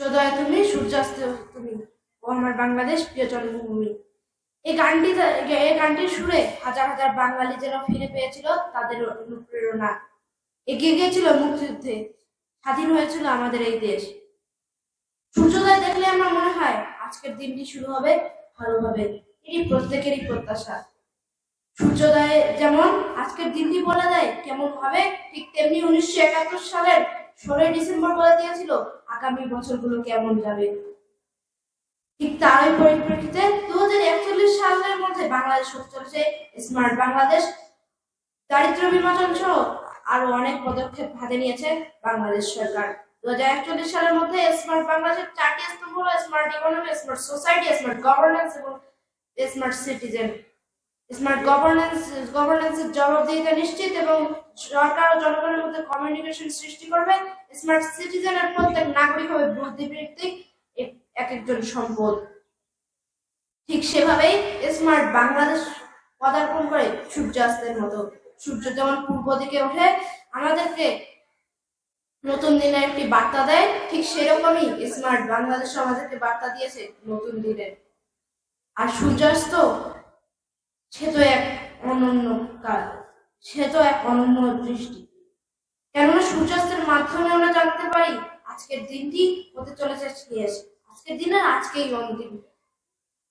সূর্যোদয় তুমি সূর্যাস্ত তুমি। ও আমার বাংলাদেশ প্রিয় জন্মভূমি। এই গানটি এই গানটির সুরে হাজার হাজার বাঙালি যেন ফিরে পেয়েছিল তাদের অনুপ্রেরণা। এগিয়ে গিয়েছিল মুক্তিযুদ্ধে। স্বাধীন হয়েছিল আমাদের এই দেশ। সূর্যোদয় দেখলে আমার মনে হয় আজকের দিনটি শুরু হবে ভালোভাবে। এটি প্রত্যেকেরই প্রত্যাশা। সূর্যোদয়ে যেমন আজকের দিনটি বলে দেয় কেমন হবে, ঠিক তেমনি উনিশশো একাত্তর সালের ষোলোই ডিসেম্বর বলে দিয়েছিল, আগামী বছরগুলো কেমন যাবে? ঠিক তারই পরিপ্রেক্ষিতে দু হাজার একচল্লিশ সালের মধ্যে বাংলাদেশ হতে চলেছে স্মার্ট বাংলাদেশ। দারিদ্র বিমোচন সহ আরও অনেক পদক্ষেপ হাতে নিয়েছে বাংলাদেশ সরকার। দু হাজার একচল্লিশ সালের মধ্যে স্মার্ট বাংলাদেশের চারটি স্তম্ভ হলো smart economy, smart society, smart governance এবং স্মার্ট সিটিজেন। স্মার্ট গভর্নেন্স গভর্নেন্সের জবাবদিহিতা নিশ্চিত এবং সরকার ও জনগণের মধ্যে কমিউনিকেশন সৃষ্টি করবে। স্মার্ট সিটিজেনের প্রত্যেক নাগরিক হবে বুদ্ধিবৃত্তিক, এক- এক একজন সম্পদ। ঠিক সেভাবেই স্মার্ট বাংলাদেশ পদার্পণ করে সূর্যাস্তের মতো। সূর্য যেমন পূর্ব দিকে ওঠে, আমাদেরকে নতুন দিনের একটি বার্তা দেয়, ঠিক সেরকমই স্মার্ট বাংলাদেশ আমাদেরকে বার্তা দিয়েছে নতুন দিনের আর সূর্যাস্ত সে তো এক অনন্য কাল, সে তো এক অনন্য দৃষ্টি। কেননা সূর্যাস্তের মাধ্যমে আমরা জানতে পারি, আজকের দিনটি হতে চলেছে শেষ আজকের দিনের আজকেই অন্তিম।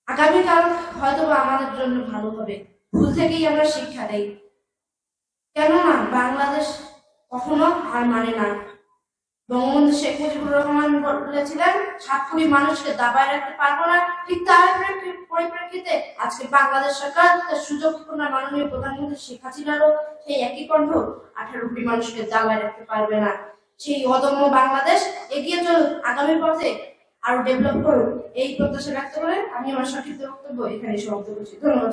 আগামীকাল হয়তো আমাদের জন্য ভালো হবে, ভুল থেকেই আমরা শিক্ষা নেই কেননা বাংলাদেশ কখনো হার মানে না। বঙ্গবন্ধু শেখ মুজিবুর রহমান বলেছিলেন সাত মানুষকে দাবায় রাখতে পারব না। ঠিক তার পরিপ্রেক্ষিতে আজকে বাংলাদেশ সরকার তার সুযোগপূর্ণ মাননীয় প্রধানমন্ত্রী শেখ হাসিনারও সেই একই কণ্ঠ, আঠারো কোটি মানুষকে দাবায় রাখতে পারবে না। সেই অদম্য বাংলাদেশ এগিয়ে চলুক, আগামী পথে আরও ডেভেলপ করুক, এই প্রত্যাশা ব্যক্ত করে আমি আমার সঠিক বক্তব্য এখানে সমাপ্ত করছি। ধন্যবাদ